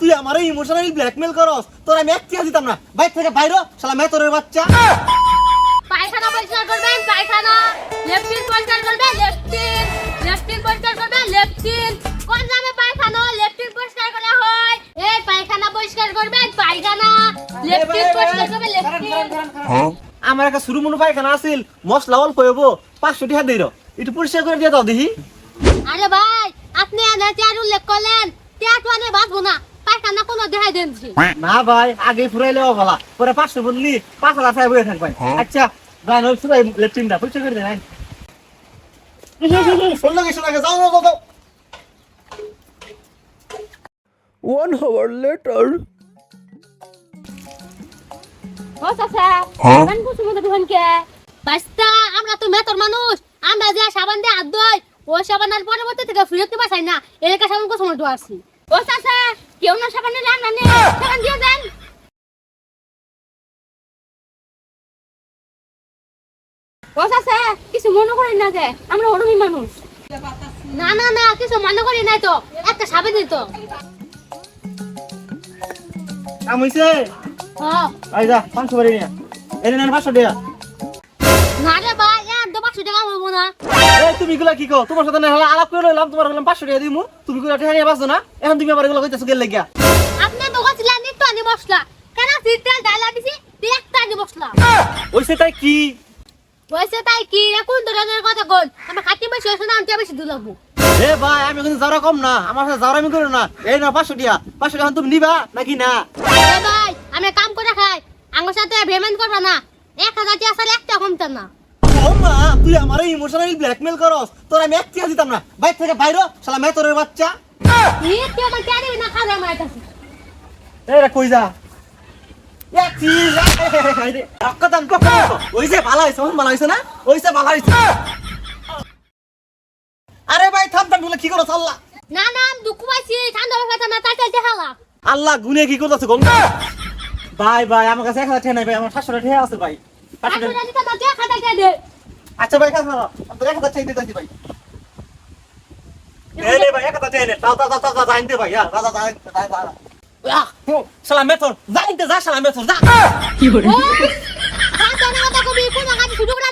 তুই আমার emotionally blackmail করস তোর আমি এক দিতাম না বাইর থেকে বাইরে শালা মেতরের বাচ্চা পায়খানা পরিষ্কার করবেন পায়খানা। লেফটিন পরিষ্কার করবেন লেফটিন লেফটিন পরিষ্কার করবেন লেফটিন কোন নামে পায়খানা? লেফটিন পরিষ্কার করা হয়। এই পায়খানা পরিষ্কার করবেন পায়খানা। লেফটিন পরিষ্কার করবেন লেফটিন আমার একটা শুরু মনে পায়খানা আছিল মশলা অল্প হইব পাঁচশো টাকা দিল একটু পরিষ্কার করে দিয়ে দাও দেখি আরে ভাই আপনি এনে চেয়ার উল্লেখ করলেন চেয়ার তো আনে বাঁচবো না পায়খানা কোনো দেখাই দেনছি না ভাই আগে ফুরাইলে বলা পরে পাঁচশো বললি পাঁচ হাজার টাকা বয়ে থাকবেন আচ্ছা ভাই নয় শুধু লেফটিনটা পরিষ্কার করে দেন শুনলো গেছো না যাও যাও যাও One hour later. ও চাচা হ্যাঁ? বাস্তা আমরা তো মেতর মানুষ আমরা যে সাবান দিয়ে হাত ধুই ওই সাবানের পরবর্তী থেকে ফিরত বাসাই না। এলাকা সাবান কুসুম তো আসি ও চাচা কেউ না সাবান আমরা নেই। সাবান দিয়ে দেন। ও চাচা কিছু মনে করেন না যে আমরা ওরমি মানুষ। না না না কিছু মনে করি নাই তো। একটা সাবান দিত কাম হইছে? হ্যাঁ। আই যা পাঁচশো বাড়ি নিয়ে এনে নেন পাঁচশো টাকা না রে ভাই তুমি গুলা কি কো তোমার সাথে না হলে আলাপ করে লইলাম তোমার বললাম পাঁচশো টাকা দিমু। তুমি গুলা টাকা নিয়ে না? এখন তুমি আবার এগুলো কইতেছো গেলে গিয়া আপনি দোকান ছিলেন নিত্য আনি বসলা কেন সিটেল ডালা দিছি? তুই একটা আনি বসলা ওইসে তাই কি? বলছে তাই কি? এখন ধরনের কথা কল আমার খাটি বেশি হয়েছে না আমি বেশি দুলাবো। এ ভাই আমি কিন্তু যারা কম না। আমার সাথে যারা আমি করো না। এই না পাঁচশো টাকা পাঁচশো টাকা তুমি নিবা নাকি না? এ ভাই আমি কাম করে খাই। আমার সাথে পেমেন্ট করবা না। এক হাজার টাকা আসলে একটা কমতাম না। ও মা তুই আমার ইমোশনালি ব্ল্যাকমেল করস। তোর আমি এক টাকা দিতাম না। বাইর থেকে বাইরে শালা মেতরের বাচ্চা। আমার দিবি না এই রে কই যা? ভালো হয়েছে আরে ভাই থাম থাম বলে কি না না আমি দুঃখ পাইছি ঠান্ডা না তাই চাইতে খালা আল্লাহ গুনে কি করতেছে গঙ্গা? ভাই ভাই আমার কাছে এক হাজার টাকা নাই ভাই আমার সাতশো টাকা আছে ভাই। আচ্ছা কে আচ্ছা ভাই করো তোর এক হাজার টাকা দিতে ভাই। এই নে ভাই এক হাজার টাকা নে দাও দাও দাও দাও জানতে ভাই হ্যাঁ দাদা দাদা সালাম মেথর জানতে যা সালাম মেথর যা। কোন কাজ শুরু করে